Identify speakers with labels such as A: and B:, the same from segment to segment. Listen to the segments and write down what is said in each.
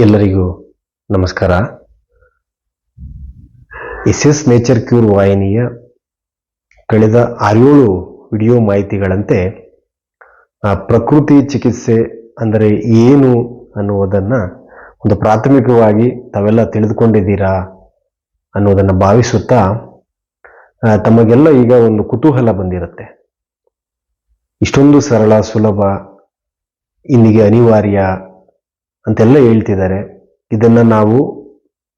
A: ಎಲ್ಲರಿಗೂ ನಮಸ್ಕಾರ. S S nature cure ವಾಹಿನಿಯ ಕಳೆದ ಆರೇಳು ವಿಡಿಯೋ ಮಾಹಿತಿಗಳಂತೆ ಪ್ರಕೃತಿ ಚಿಕಿತ್ಸೆ ಅಂದರೆ ಏನು ಅನ್ನುವುದನ್ನು ಒಂದು ಪ್ರಾಥಮಿಕವಾಗಿ ತಾವೆಲ್ಲ ತಿಳಿದುಕೊಂಡಿದ್ದೀರಾ ಅನ್ನೋದನ್ನು ಭಾವಿಸುತ್ತಾ ತಮಗೆಲ್ಲ ಈಗ ಒಂದು ಕುತೂಹಲ ಬಂದಿರುತ್ತೆ. ಇಷ್ಟೊಂದು ಸರಳ, ಸುಲಭ, ಇಂದಿಗೆ ಅನಿವಾರ್ಯ ಅಂತೆಲ್ಲ ಹೇಳ್ತಿದ್ದಾರೆ. ಇದನ್ನು ನಾವು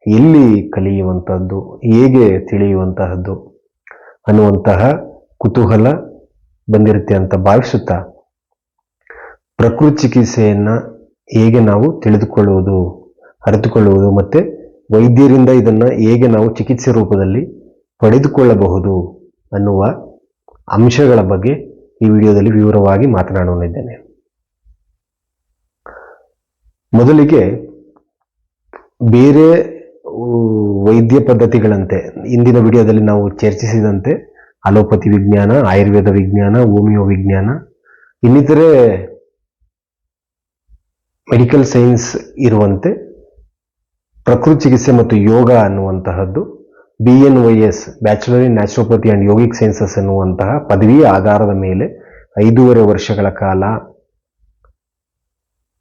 A: ಎಲ್ಲಿ ಕಲಿಯುವಂತಹದ್ದು, ಹೇಗೆ ತಿಳಿಯುವಂತಹದ್ದು ಅನ್ನುವಂತಹ ಕುತೂಹಲ ಬಂದಿರುತ್ತೆ ಅಂತ ಭಾವಿಸುತ್ತಾ ಪ್ರಕೃತಿ ಚಿಕಿತ್ಸೆಯನ್ನು ಹೇಗೆ ನಾವು ತಿಳಿದುಕೊಳ್ಳುವುದು, ಅರಿತುಕೊಳ್ಳುವುದು ಮತ್ತು ವೈದ್ಯರಿಂದ ಇದನ್ನು ಹೇಗೆ ನಾವು ಚಿಕಿತ್ಸೆ ರೂಪದಲ್ಲಿ ಪಡೆದುಕೊಳ್ಳಬಹುದು ಅನ್ನುವ ಅಂಶಗಳ ಬಗ್ಗೆ ಈ ವಿಡಿಯೋದಲ್ಲಿ ವಿವರವಾಗಿ ಮಾತನಾಡಲಿದ್ದೇನೆ ಮೊದಲಿಗೆ ಬೇರೆ ವೈದ್ಯ ಪದ್ಧತಿಗಳಂತೆ, ಇಂದಿನ ವಿಡಿಯೋದಲ್ಲಿ ನಾವು ಚರ್ಚಿಸಿದಂತೆ ಅಲೋಪತಿ ವಿಜ್ಞಾನ, ಆಯುರ್ವೇದ ವಿಜ್ಞಾನ, ಹೋಮಿಯೋ ವಿಜ್ಞಾನ, ಇನ್ನಿತರೆ ಮೆಡಿಕಲ್ ಸೈನ್ಸ್ ಇರುವಂತೆ ಪ್ರಕೃತಿ ಚಿಕಿತ್ಸೆ ಮತ್ತು ಯೋಗ ಅನ್ನುವಂತಹದ್ದು B N Y S bachelor in naturopathy and yogic sciences ಅನ್ನುವಂತಹ ಪದವಿಯ ಆಧಾರದ ಮೇಲೆ ಐದೂವರೆ ವರ್ಷಗಳ ಕಾಲ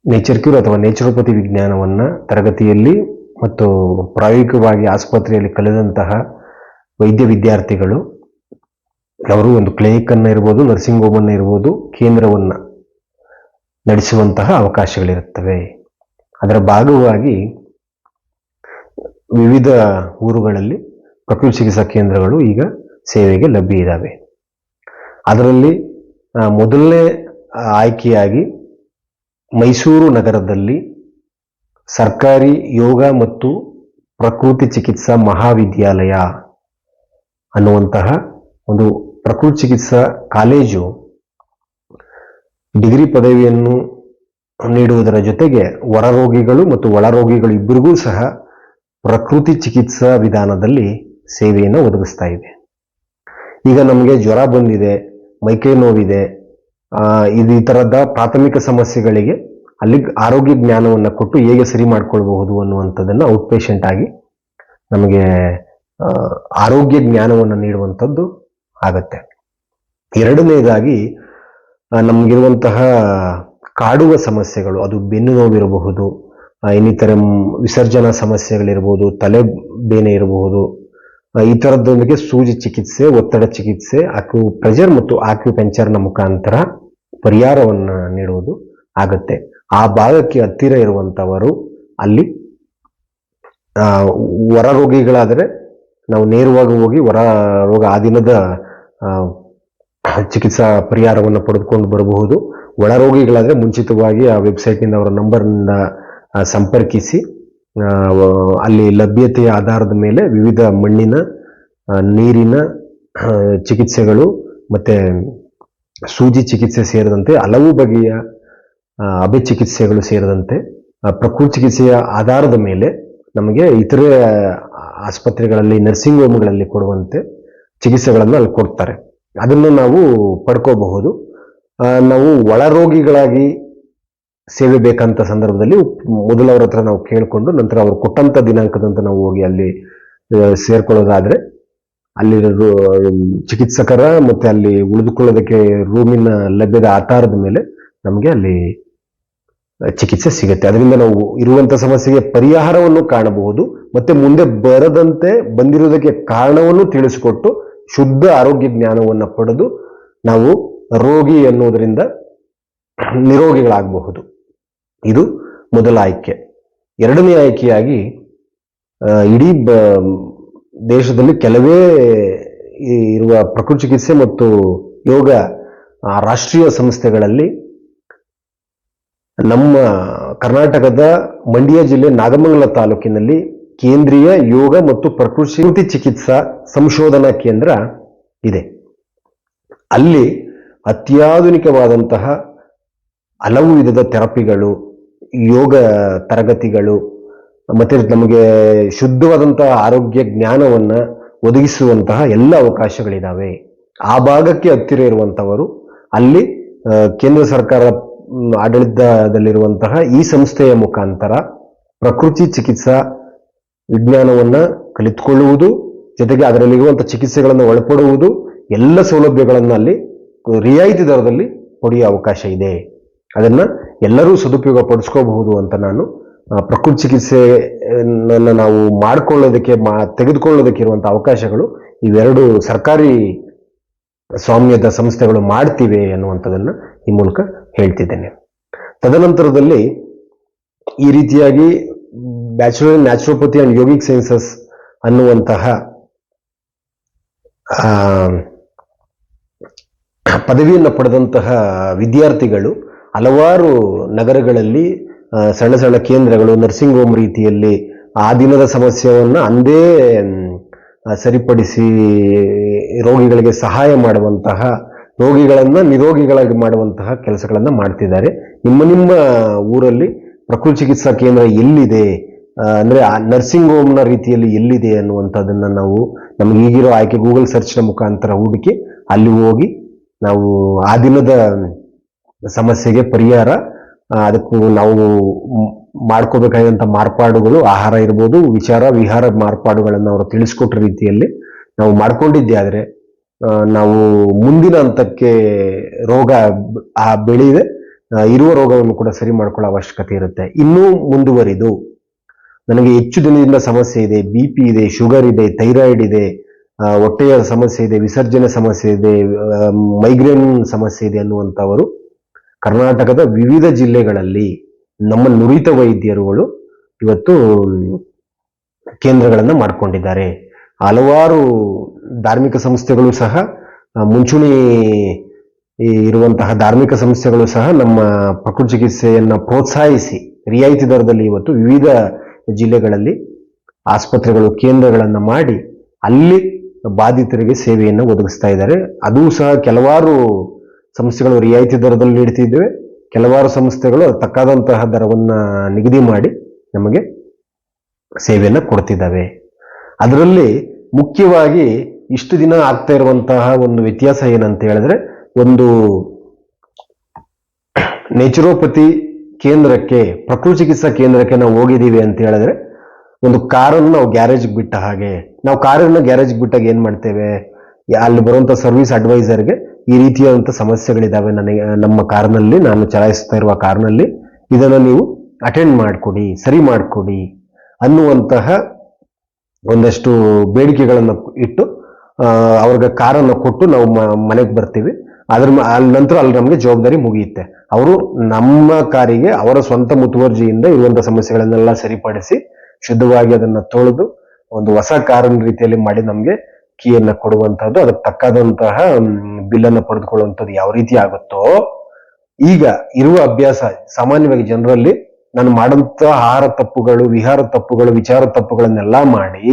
A: ನೇಚರ್ ಕ್ಯೂರ್ ಅಥವಾ ನೇಚರೋಪತಿ ವಿಜ್ಞಾನವನ್ನು ತರಗತಿಯಲ್ಲಿ ಮತ್ತು ಪ್ರಾಯೋಗಿಕವಾಗಿ ಆಸ್ಪತ್ರೆಯಲ್ಲಿ ಕಲಿದಂತಹ ವೈದ್ಯ ವಿದ್ಯಾರ್ಥಿಗಳು, ಅವರು ಒಂದು ಕ್ಲಿನಿಕ್ ಅನ್ನ ಇರ್ಬೋದು ನರ್ಸಿಂಗ್ ಹೋಮನ್ನು ಇರ್ಬೋದು, ಕೇಂದ್ರವನ್ನು ನಡೆಸುವಂತಹ ಅವಕಾಶಗಳಿರುತ್ತವೆ. ಅದರ ಭಾಗವಾಗಿ ವಿವಿಧ ಊರುಗಳಲ್ಲಿ ಪ್ರಕೃತಿ ಚಿಕಿತ್ಸಾ ಕೇಂದ್ರಗಳು ಈಗ ಸೇವೆಗೆ ಲಭ್ಯ ಇದ್ದಾವೆ ಅದರಲ್ಲಿ ಮೊದಲನೇ ಆಯ್ಕೆಯಾಗಿ ಮೈಸೂರು ನಗರದಲ್ಲಿ ಸರ್ಕಾರಿ ಯೋಗ ಮತ್ತು ಪ್ರಕೃತಿ ಚಿಕಿತ್ಸಾ ಮಹಾವಿದ್ಯಾಲಯ ಅನ್ನುವಂತಹ ಒಂದು ಪ್ರಕೃತಿ ಚಿಕಿತ್ಸಾ ಕಾಲೇಜು ಡಿಗ್ರಿ ಪದವಿಯನ್ನು ನೀಡುವುದರ ಜೊತೆಗೆ ಹೊರರೋಗಿಗಳು ಮತ್ತು ಒಳರೋಗಿಗಳು ಇಬ್ಬರಿಗೂ ಸಹ ಪ್ರಕೃತಿ ಚಿಕಿತ್ಸಾ ವಿಧಾನದಲ್ಲಿ ಸೇವೆಯನ್ನು ಒದಗಿಸ್ತಾ ಇದೆ. ಈಗ ನಮಗೆ ಜ್ವರ ಬಂದಿದೆ ಮೈಕೈ ನೋವಿದೆ ಇದು ಈ ತರದ ಪ್ರಾಥಮಿಕ ಸಮಸ್ಯೆಗಳಿಗೆ ಅಲ್ಲಿ ಆರೋಗ್ಯ ಜ್ಞಾನವನ್ನು ಕೊಟ್ಟು ಹೇಗೆ ಸರಿ ಮಾಡ್ಕೊಳ್ಬಹುದು ಅನ್ನುವಂಥದ್ದನ್ನು ಔಟ್ ಪೇಷಂಟ್ ಆಗಿ ನಮಗೆ ಆರೋಗ್ಯ ಜ್ಞಾನವನ್ನು ನೀಡುವಂಥದ್ದು ಆಗತ್ತೆ. ಎರಡನೇದಾಗಿ ನಮಗಿರುವಂತಹ ಕಾಡುವ ಸಮಸ್ಯೆಗಳು, ಅದು ಬೆನ್ನು ನೋವಿರಬಹುದು ಇನ್ನಿತರ ವಿಸರ್ಜನಾ ಸಮಸ್ಯೆಗಳಿರ್ಬೋದು, ತಲೆ ಬೇನೆ ಇರಬಹುದು ಈ ಥರದೊಂದಿಗೆ ಸೂಜಿ ಚಿಕಿತ್ಸೆ, ಒತ್ತಡ ಚಿಕಿತ್ಸೆ, ಆಕ್ಯು ಪ್ರೆಷರ್ ಮತ್ತು ಆಕ್ಯುಪೆಂಚರ್ನ ಮುಖಾಂತರ ಪರಿಹಾರವನ್ನು ನೀಡುವುದು ಆಗುತ್ತೆ. ಆ ಭಾಗಕ್ಕೆ ಹತ್ತಿರ ಇರುವಂತವರು ಅಲ್ಲಿ ಹೊರ ರೋಗಿಗಳಾದರೆ ನಾವು ನೇರವಾಗಿ ಹೋಗಿ ಹೊರ ರೋಗ ಆ ದಿನದ ಚಿಕಿತ್ಸಾ ಪರಿಹಾರವನ್ನು ಪಡೆದುಕೊಂಡು ಬರಬಹುದು. ಒಳ ರೋಗಿಗಳಾದರೆ ಮುಂಚಿತವಾಗಿ ಆ ವೆಬ್ಸೈಟ್ನಿಂದ ಅವರ ನಂಬರ್ನಿಂದ ಸಂಪರ್ಕಿಸಿ ಅಲ್ಲಿ ಲಭ್ಯತೆಯ ಆಧಾರದ ಮೇಲೆ ವಿವಿಧ ಮಣ್ಣಿನ ನೀರಿನ ಚಿಕಿತ್ಸೆಗಳು ಮತ್ತು ಸೂಜಿ ಚಿಕಿತ್ಸೆ ಸೇರಿದಂತೆ ಹಲವು ಬಗೆಯ ಅಭಿ ಚಿಕಿತ್ಸೆಗಳು ಸೇರಿದಂತೆ ಪ್ರಕೃತಿ ಚಿಕಿತ್ಸೆಯ ಆಧಾರದ ಮೇಲೆ ನಮಗೆ ಇತರೆ ಆಸ್ಪತ್ರೆಗಳಲ್ಲಿ ನರ್ಸಿಂಗ್ ಹೋಮ್ಗಳಲ್ಲಿ ಕೊಡುವಂತೆ ಚಿಕಿತ್ಸೆಗಳನ್ನು ಅಲ್ಲಿ ಕೊಡ್ತಾರೆ. ಅದನ್ನು ನಾವು ಪಡ್ಕೋಬಹುದು. ನಾವು ಒಳರೋಗಿಗಳಾಗಿ ಸೇವೆ ಬೇಕಂತ ಸಂದರ್ಭದಲ್ಲಿ ಮೊದಲು ಅವ್ರ ಹತ್ರ ನಾವು ಕೇಳಿಕೊಂಡು ನಂತರ ಅವರು ಕೊಟ್ಟಂತ ದಿನಾಂಕದಂತ ನಾವು ಹೋಗಿ ಅಲ್ಲಿ ಸೇರ್ಕೊಳ್ಳೋದಾದರೆ ಅಲ್ಲಿ ಚಿಕಿತ್ಸಕರ ಮತ್ತೆ ಅಲ್ಲಿ ಉಳಿದುಕೊಳ್ಳೋದಕ್ಕೆ ರೂಮಿನ ಲಭ್ಯದ ಆಧಾರದ ಮೇಲೆ ನಮಗೆ ಅಲ್ಲಿ ಚಿಕಿತ್ಸೆ ಸಿಗುತ್ತೆ. ಅದರಿಂದ ನಾವು ಇರುವಂತ ಸಮಸ್ಯೆಗೆ ಪರಿಹಾರವನ್ನು ಕಾಣಬಹುದು, ಮತ್ತೆ ಮುಂದೆ ಬರದಂತೆ ಬಂದಿರುವುದಕ್ಕೆ ಕಾರಣವನ್ನು ತಿಳಿಸಿಕೊಟ್ಟು ಶುದ್ಧ ಆರೋಗ್ಯ ಜ್ಞಾನವನ್ನು ಪಡೆದು ನಾವು ರೋಗಿ ಎನ್ನುವುದರಿಂದ ನಿರೋಗಿಗಳಾಗಬಹುದು. ಇದು ಮೊದಲ ಆಯ್ಕೆ. ಎರಡನೇ ಆಯ್ಕೆಯಾಗಿ ಇಡೀ ದೇಶದಲ್ಲಿ ಕೆಲವೇ ಇರುವ ಪ್ರಕೃತಿ ಚಿಕಿತ್ಸೆ ಮತ್ತು ಯೋಗ ರಾಷ್ಟ್ರೀಯ ಸಂಸ್ಥೆಗಳಲ್ಲಿ ನಮ್ಮ ಕರ್ನಾಟಕದ ಮಂಡ್ಯ ಜಿಲ್ಲೆ ನಾಗಮಂಗಲ ತಾಲೂಕಿನಲ್ಲಿ ಕೇಂದ್ರೀಯ ಯೋಗ ಮತ್ತು ಪ್ರಕೃತಿ ಚಿಕಿತ್ಸಾ ಸಂಶೋಧನಾ ಕೇಂದ್ರ ಇದೆ. ಅಲ್ಲಿ ಅತ್ಯಾಧುನಿಕವಾದಂತಹ ಹಲವು ವಿಧದ ಥೆರಪಿಗಳು ಯೋಗ ತರಗತಿಗಳು, ಮತ್ತೆ ನಮಗೆ ಶುದ್ಧವಾದಂತಹ ಆರೋಗ್ಯ ಜ್ಞಾನವನ್ನ ಒದಗಿಸುವಂತಹ ಎಲ್ಲ ಅವಕಾಶಗಳಿದ್ದಾವೆ ಆ ಭಾಗಕ್ಕೆ ಹತ್ತಿರ ಇರುವಂತವರು ಅಲ್ಲಿ ಕೇಂದ್ರ ಸರ್ಕಾರ ಆಡಳಿತದಲ್ಲಿರುವಂತಹ ಈ ಸಂಸ್ಥೆಯ ಮುಖಾಂತರ ಪ್ರಕೃತಿ ಚಿಕಿತ್ಸಾ ವಿಜ್ಞಾನವನ್ನ ಕಲಿತುಕೊಳ್ಳುವುದು, ಜೊತೆಗೆ ಅದರಲ್ಲಿರುವಂಥ ಚಿಕಿತ್ಸೆಗಳನ್ನು ಒಳಪಡುವುದು, ಎಲ್ಲ ಸೌಲಭ್ಯಗಳನ್ನು ಅಲ್ಲಿ, ರಿಯಾಯಿತಿ ದರದಲ್ಲಿ ಪಡೆಯುವ ಅವಕಾಶ ಇದೆ. ಅದನ್ನ ಎಲ್ಲರೂ ಸದುಪಯೋಗ ಪಡಿಸ್ಕೋಬಹುದು ಅಂತ ನಾನು ಪ್ರಕೃತಿ ಚಿಕಿತ್ಸೆಯನ್ನು ನಾವು ಮಾಡಿಕೊಳ್ಳೋದಕ್ಕೆ ಮಾ, ತೆಗೆದುಕೊಳ್ಳೋದಕ್ಕೆ ಇರುವಂಥ ಅವಕಾಶಗಳು ಇವೆರಡು ಸರ್ಕಾರಿ ಸ್ವಾಮ್ಯದ ಸಂಸ್ಥೆಗಳು ಮಾಡ್ತಿವೆ ಅನ್ನುವಂಥದ್ದನ್ನು ಈ ಮೂಲಕ ಹೇಳ್ತಿದ್ದೇನೆ. ತದನಂತರದಲ್ಲಿ ಈ ರೀತಿಯಾಗಿ bachelor in naturopathy and yogic sciences ಅನ್ನುವಂತಹ ಪದವಿಯನ್ನು ಪಡೆದಂತಹ ವಿದ್ಯಾರ್ಥಿಗಳು ಹಲವಾರು ನಗರಗಳಲ್ಲಿ ಸಣ್ಣ ಸಣ್ಣ ಕೇಂದ್ರಗಳು ನರ್ಸಿಂಗ್ ಹೋಮ್ ರೀತಿಯಲ್ಲಿ ಆ ದಿನದ ಸಮಸ್ಯೆಯನ್ನು ಅಂದೇ ಸರಿಪಡಿಸಿ, ರೋಗಿಗಳಿಗೆ ಸಹಾಯ ಮಾಡುವಂತಹ, ರೋಗಿಗಳನ್ನು ನಿರೋಗಿಗಳಾಗಿ ಮಾಡುವಂತಹ ಕೆಲಸಗಳನ್ನು ಮಾಡ್ತಿದ್ದಾರೆ. ನಿಮ್ಮ ನಿಮ್ಮ ಊರಲ್ಲಿ ಪ್ರಕೃತಿ ಚಿಕಿತ್ಸಾ ಕೇಂದ್ರ ಎಲ್ಲಿದೆ? ಅಂದ್ರೆ ಆ ನರ್ಸಿಂಗ್ ಹೋಮ್ನ ರೀತಿಯಲ್ಲಿ ಎಲ್ಲಿದೆ ಅನ್ನುವಂಥದ್ದನ್ನು ನಾವು ನಮಗೆ ಈಗಿರೋ ಆಯ್ಕೆ ಗೂಗಲ್ ಸರ್ಚ್ನ ಮುಖಾಂತರ ಹುಡುಕಿ ಅಲ್ಲಿ ಹೋಗಿ ನಾವು ಆ ದಿನದ ಸಮಸ್ಯೆಗೆ ಪರಿಹಾರ ಅದಕ್ಕೂ ನಾವು ಮಾಡ್ಕೋಬೇಕಾದಂಥ ಮಾರ್ಪಾಡುಗಳು, ಆಹಾರ ಇರ್ಬೋದು, ವಿಚಾರ, ವಿಹಾರ ಮಾರ್ಪಾಡುಗಳನ್ನು ಅವರು ತಿಳಿಸ್ಕೊಟ್ಟ ರೀತಿಯಲ್ಲಿ ನಾವು ಮಾಡ್ಕೊಂಡಿದ್ದೆ. ಆದರೆ ನಾವು ಮುಂದಿನ ಹಂತಕ್ಕೆ ರೋಗ ಆ ಬೆಳೆಯಿದೆ. ಇರುವ ರೋಗವನ್ನು ಕೂಡ ಸರಿ ಮಾಡ್ಕೊಳ್ಳೋ ಅವಶ್ಯಕತೆ ಇರುತ್ತೆ. ಇನ್ನೂ ಮುಂದುವರಿದು, ನನಗೆ ಹೆಚ್ಚು ದಿನದಿಂದ ಸಮಸ್ಯೆ ಇದೆ, ಬಿ ಪಿ ಇದೆ, ಶುಗರ್ ಇದೆ, ಥೈರಾಯ್ಡ್ ಇದೆ ಹೊಟ್ಟೆಯ ಸಮಸ್ಯೆ ಇದೆ, ವಿಸರ್ಜನೆ ಸಮಸ್ಯೆ ಇದೆ ಮೈಗ್ರೇನ್ ಸಮಸ್ಯೆ ಇದೆ ಅನ್ನುವಂಥವರು ಕರ್ನಾಟಕದ ವಿವಿಧ ಜಿಲ್ಲೆಗಳಲ್ಲಿ ನಮ್ಮ ನುರಿತ ವೈದ್ಯರುಗಳು ಇವತ್ತು ಕೇಂದ್ರಗಳನ್ನು ಮಾಡಿಕೊಂಡಿದ್ದಾರೆ. ಹಲವಾರು ಧಾರ್ಮಿಕ ಸಂಸ್ಥೆಗಳು ಸಹ ಮುಂಚೂಣಿ ಇರುವಂತಹ ಧಾರ್ಮಿಕ ಸಂಸ್ಥೆಗಳು ಸಹ ನಮ್ಮ ಪ್ರಕೃತಿ ಚಿಕಿತ್ಸೆಯನ್ನು ಪ್ರೋತ್ಸಾಹಿಸಿ, ರಿಯಾಯಿತಿ ದರದಲ್ಲಿ ಇವತ್ತು ವಿವಿಧ ಜಿಲ್ಲೆಗಳಲ್ಲಿ ಆಸ್ಪತ್ರೆಗಳು, ಕೇಂದ್ರಗಳನ್ನು ಮಾಡಿ ಅಲ್ಲಿ ಬಾಧಿತರಿಗೆ ಸೇವೆಯನ್ನು ಒದಗಿಸ್ತಾ ಇದ್ದಾರೆ. ಅದು ಸಹ ಕೆಲವಾರು ಸಂಸ್ಥೆಗಳು ರಿಯಾಯಿತಿ ದರದಲ್ಲಿ ನೀಡ್ತಿದ್ದೇವೆ ಕೆಲವಾರು ಸಂಸ್ಥೆಗಳು ತಕ್ಕಾದಂತಹ ದರವನ್ನು ನಿಗದಿ ಮಾಡಿ ನಮಗೆ ಸೇವೆಯನ್ನು ಕೊಡ್ತಿದ್ದಾವೆ. ಅದರಲ್ಲಿ ಮುಖ್ಯವಾಗಿ ಇಷ್ಟು ದಿನ ಆಗ್ತಾ ಇರುವಂತಹ ಒಂದು ವ್ಯತ್ಯಾಸ ಏನಂತ ಹೇಳಿದ್ರೆ, ಒಂದು ನೇಚುರೋಪತಿ ಕೇಂದ್ರಕ್ಕೆ, ಪ್ರಕೃತಿ ಚಿಕಿತ್ಸಾ ಕೇಂದ್ರಕ್ಕೆ ನಾವು ಹೋಗಿದ್ದೀವಿ ಅಂತ ಹೇಳಿದ್ರೆ, ಒಂದು ಕಾರನ್ನು ನಾವು ಗ್ಯಾರೇಜ್ಗೆ ಬಿಟ್ಟ ಹಾಗೆ, ನಾವು ಕಾರನ್ನು ಗ್ಯಾರೇಜ್ಗೆ ಬಿಟ್ಟಾಗ ಏನು ಮಾಡ್ತೇವೆ? ಅಲ್ಲಿ ಬರುವಂಥ ಸರ್ವಿಸ್ ಅಡ್ವೈಸರ್ಗೆ ಈ ರೀತಿಯಾದಂಥ ಸಮಸ್ಯೆಗಳಿದ್ದಾವೆ ನನಗೆ ನಮ್ಮ ಕಾರ್ನಲ್ಲಿ, ನಾನು ಚಲಾಯಿಸ್ತಾ ಇರುವ ಕಾರ್ನಲ್ಲಿ. ಇದನ್ನು ನೀವು ಅಟೆಂಡ್ ಮಾಡಿಕೊಡಿ, ಸರಿ ಮಾಡಿಕೊಡಿ ಅನ್ನುವಂತಹ ಒಂದಷ್ಟು ಬೇಡಿಕೆಗಳನ್ನು ಇಟ್ಟು ಅವ್ರಿಗೆ ಕಾರನ್ನು ಕೊಟ್ಟು ನಾವು ಮನೆಗೆ ಬರ್ತೀವಿ. ಅದ್ರ ಅಲ್ಲಿ ನಂತರ ಅಲ್ಲಿ ನಮಗೆ ಜವಾಬ್ದಾರಿ ಮುಗಿಯುತ್ತೆ. ಅವರು ನಮ್ಮ ಕಾರಿಗೆ, ಅವರ ಸ್ವಂತ ಮುತುವರ್ಜಿಯಿಂದ ಇರುವಂತಹ ಸಮಸ್ಯೆಗಳನ್ನೆಲ್ಲ ಸರಿಪಡಿಸಿ, ಶುದ್ಧವಾಗಿ ಅದನ್ನು ತೊಳೆದು, ಒಂದು ಹೊಸ ಕಾರಿನ ರೀತಿಯಲ್ಲಿ ಮಾಡಿ ನಮಗೆ ಕೀಯನ್ನ ಕೊಡುವಂತಹದ್ದು, ಅದಕ್ಕೆ ತಕ್ಕಾದಂತಹ ಬಿಲ್ಲನ್ನು ಪಡೆದುಕೊಳ್ಳುವಂಥದ್ದು ಯಾವ ರೀತಿ ಆಗುತ್ತೋ, ಈಗ ಇರುವ ಅಭ್ಯಾಸ ಸಾಮಾನ್ಯವಾಗಿ ಜನರಲ್ಲಿ ನಾನು ಮಾಡಂತ ಆಹಾರ ತಪ್ಪುಗಳು, ವಿಹಾರ ತಪ್ಪುಗಳು, ವಿಚಾರ ತಪ್ಪುಗಳನ್ನೆಲ್ಲ ಮಾಡಿ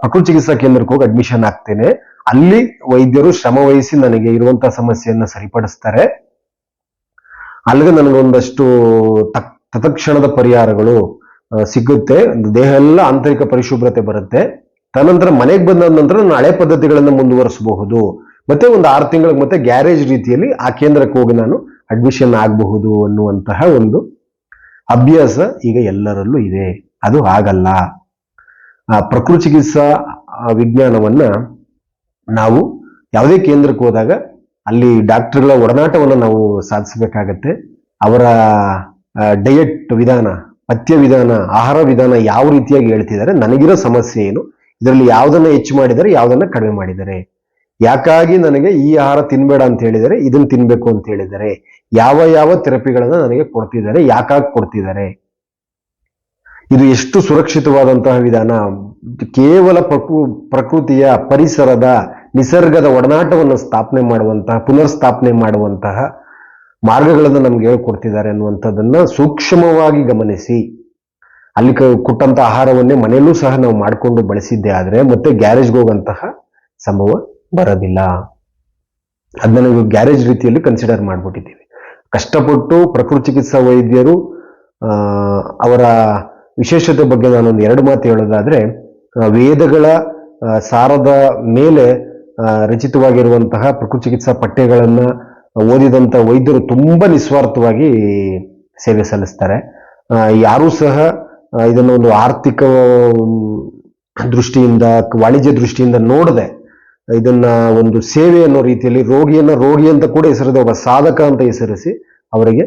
A: ಪ್ರಕೃತಿ ಚಿಕಿತ್ಸಾ ಕೇಂದ್ರಕ್ಕೆ ಹೋಗಿ ಅಡ್ಮಿಷನ್ ಆಗ್ತೇನೆ. ಅಲ್ಲಿ ವೈದ್ಯರು ಶ್ರಮ ವಹಿಸಿ ನನಗೆ ಇರುವಂತಹ ಸಮಸ್ಯೆಯನ್ನ ಸರಿಪಡಿಸ್ತಾರೆ. ಅಲ್ಲಿಗೆ ನನಗೊಂದಷ್ಟು ತಕ್, ತತ್ಕ್ಷಣದ ಪರಿಹಾರಗಳು ಸಿಗುತ್ತೆ. ದೇಹ ಎಲ್ಲ ಆಂತರಿಕ ಪರಿಶುಭ್ರತೆ ಬರುತ್ತೆ. ತದನಂತರ ಮನೆಗೆ ಬಂದ ನಂತರ ಹಳೆ ಪದ್ಧತಿಗಳನ್ನು ಮುಂದುವರಿಸಬಹುದು. ಮತ್ತೆ ಒಂದು ಆರು ತಿಂಗಳಿಗೆ ಮತ್ತೆ ಗ್ಯಾರೇಜ್ ರೀತಿಯಲ್ಲಿ ಆ ಕೇಂದ್ರಕ್ಕೆ ಹೋಗಿ ನಾನು ಅಡ್ಮಿಷನ್ ಆಗಬಹುದು ಅನ್ನುವಂತಹ ಒಂದು ಅಭ್ಯಾಸ ಈಗ ಎಲ್ಲರಲ್ಲೂ ಇದೆ. ಅದು ಆಗಲ್ಲ ಪ್ರಕೃತಿ ಚಿಕಿತ್ಸಾ ವಿಜ್ಞಾನವನ್ನ ನಾವು ಯಾವುದೇ ಕೇಂದ್ರಕ್ಕೆ ಹೋದಾಗ ಅಲ್ಲಿ ಡಾಕ್ಟರ್ಗಳ ಒಡನಾಟವನ್ನು ನಾವು ಸಾಧಿಸಬೇಕಾಗತ್ತೆ. ಅವರ ಡಯಟ್ ವಿಧಾನ, ಪಥ್ಯ ವಿಧಾನ, ಆಹಾರ ವಿಧಾನ ಯಾವ ರೀತಿಯಾಗಿ ಹೇಳ್ತಿದ್ದಾರೆ, ನನಗಿರೋ ಸಮಸ್ಯೆ ಏನು ಇದರಲ್ಲಿ ಯಾವುದನ್ನ ಹೆಚ್ಚು ಮಾಡಿದರೆ ಯಾವುದನ್ನ ಕಡಿಮೆ ಮಾಡಿದರೆ ಯಾಕಾಗಿ ನನಗೆ ಈ ಆಹಾರ ತಿನ್ಬೇಡ ಅಂತ ಹೇಳಿದರೆ, ಇದನ್ನ ತಿನ್ಬೇಕು ಅಂತ ಹೇಳಿದರೆ, ಯಾವ ಯಾವ ಥೆರಪಿಗಳನ್ನ ನನಗೆ ಕೊಡ್ತಿದ್ದಾರೆ, ಯಾಕಾಗಿ ಕೊಡ್ತಿದ್ದಾರೆ. ಇದು ಎಷ್ಟು ಸುರಕ್ಷಿತವಾದಂತಹ ವಿಧಾನ. ಕೇವಲ ಪ್ರಕೃ, ಪ್ರಕೃತಿಯ ಪರಿಸರದ ನಿಸರ್ಗದ ಒಡನಾಟವನ್ನು ಸ್ಥಾಪನೆ ಮಾಡುವಂತಹ ಪುನರ್ ಸ್ಥಾಪನೆ ಮಾಡುವಂತಹ ಮಾರ್ಗಗಳನ್ನು ನಮ್ಗೆ ಹೇಳ್ಕೊಡ್ತಿದ್ದಾರೆ ಅನ್ನುವಂಥದ್ದನ್ನ ಸೂಕ್ಷ್ಮವಾಗಿ ಗಮನಿಸಿ. ಅಲ್ಲಿ ಕೊಟ್ಟಂತ ಆಹಾರವನ್ನೇ ಮನೆಯಲ್ಲೂ ಸಹ ನಾವು ಮಾಡಿಕೊಂಡು ಬಳಸಿದ್ದೆ ಆದರೆ ಮತ್ತೆ ಗ್ಯಾರೇಜ್ಗೆ ಹೋಗಂತಹ ಸಂಭವ ಬರೋದಿಲ್ಲ. ಅದನ್ನ ನಾವು ಗ್ಯಾರೇಜ್ ರೀತಿಯಲ್ಲಿ ಕನ್ಸಿಡರ್ ಮಾಡ್ಬಿಟ್ಟಿದ್ದೀವಿ. ಕಷ್ಟಪಟ್ಟು ಪ್ರಕೃತಿ ಚಿಕಿತ್ಸಾ ವೈದ್ಯರು ಅವರ ವಿಶೇಷತೆ ಬಗ್ಗೆ ನಾನೊಂದು ಎರಡು ಮಾತು ಹೇಳೋದಾದ್ರೆ ವೇದಗಳ ಸಾರದ ಮೇಲೆ ರಚಿತವಾಗಿರುವಂತಹ ಪ್ರಕೃತಿ ಚಿಕಿತ್ಸಾ ಪಠ್ಯಗಳನ್ನ ಓದಿದಂತ ವೈದ್ಯರು ತುಂಬಾ ನಿಸ್ವಾರ್ಥವಾಗಿ ಸೇವೆ ಸಲ್ಲಿಸ್ತಾರೆ. ಯಾರೂ ಸಹ ಇದನ್ನು ಒಂದು ಆರ್ಥಿಕ ದೃಷ್ಟಿಯಿಂದ, ವಾಣಿಜ್ಯ ದೃಷ್ಟಿಯಿಂದ ನೋಡದೆ, ಇದನ್ನ ಒಂದು ಸೇವೆ ಅನ್ನೋ ರೀತಿಯಲ್ಲಿ ರೋಗಿಯನ್ನ ರೋಗಿ ಅಂತ ಕೂಡ ಹೆಸರಿದೆ, ಒಬ್ಬ ಸಾಧಕ ಅಂತ ಹೆಸರಿಸಿ ಅವರಿಗೆ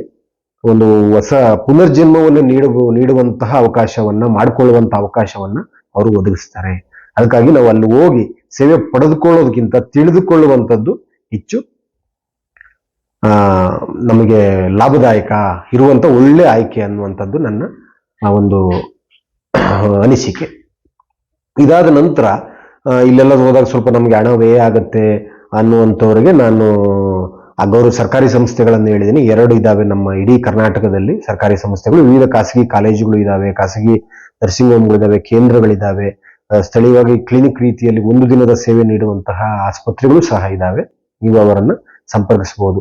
A: ಒಂದು ಹೊಸ ಪುನರ್ಜನ್ಮವನ್ನು ನೀಡುವ, ನೀಡುವಂತಹ ಅವಕಾಶವನ್ನ ಮಾಡಿಕೊಳ್ಳುವಂತಹ ಅವಕಾಶವನ್ನ ಅವರು ಒದಗಿಸ್ತಾರೆ. ಅದಕ್ಕಾಗಿ ನಾವು ಅಲ್ಲಿ ಹೋಗಿ ಸೇವೆ ಪಡೆದುಕೊಳ್ಳೋದಕ್ಕಿಂತ ತಿಳಿದುಕೊಳ್ಳುವಂಥದ್ದು ಹೆಚ್ಚು ನಮಗೆ ಲಾಭದಾಯಕ, ಇರುವಂತ ಒಳ್ಳೆ ಆಯ್ಕೆ ಅನ್ನುವಂಥದ್ದು ನನ್ನ ಆ ಒಂದು ಅನಿಸಿಕೆ. ಇದಾದ ನಂತರ ಇಲ್ಲೆಲ್ಲ ಹೋದಾಗ ಸ್ವಲ್ಪ ನಮಗೆ ಹಣ ವ್ಯಯ ಆಗುತ್ತೆ ಅನ್ನುವಂಥವ್ರಿಗೆ ನಾನು ಗೌರವ ಸರ್ಕಾರಿ ಸಂಸ್ಥೆಗಳನ್ನು ಹೇಳಿದ್ದೀನಿ ಎರಡು ಇದಾವೆ ನಮ್ಮ ಇಡೀ ಕರ್ನಾಟಕದಲ್ಲಿ ಸರ್ಕಾರಿ ಸಂಸ್ಥೆಗಳು. ವಿವಿಧ ಖಾಸಗಿ ಕಾಲೇಜುಗಳು ಇದಾವೆ ಖಾಸಗಿ ನರ್ಸಿಂಗ್ ಹೋಮ್ಗಳಿದ್ದಾವೆ ಕೇಂದ್ರಗಳಿದಾವೆ ಆ, ಸ್ಥಳೀಯವಾಗಿ ಕ್ಲಿನಿಕ್ ರೀತಿಯಲ್ಲಿ ಒಂದು ದಿನದ ಸೇವೆ ನೀಡುವಂತಹ ಆಸ್ಪತ್ರೆಗಳು ಸಹ ಇದಾವೆ. ನೀವು ಅವರನ್ನು ಸಂಪರ್ಕಿಸಬಹುದು.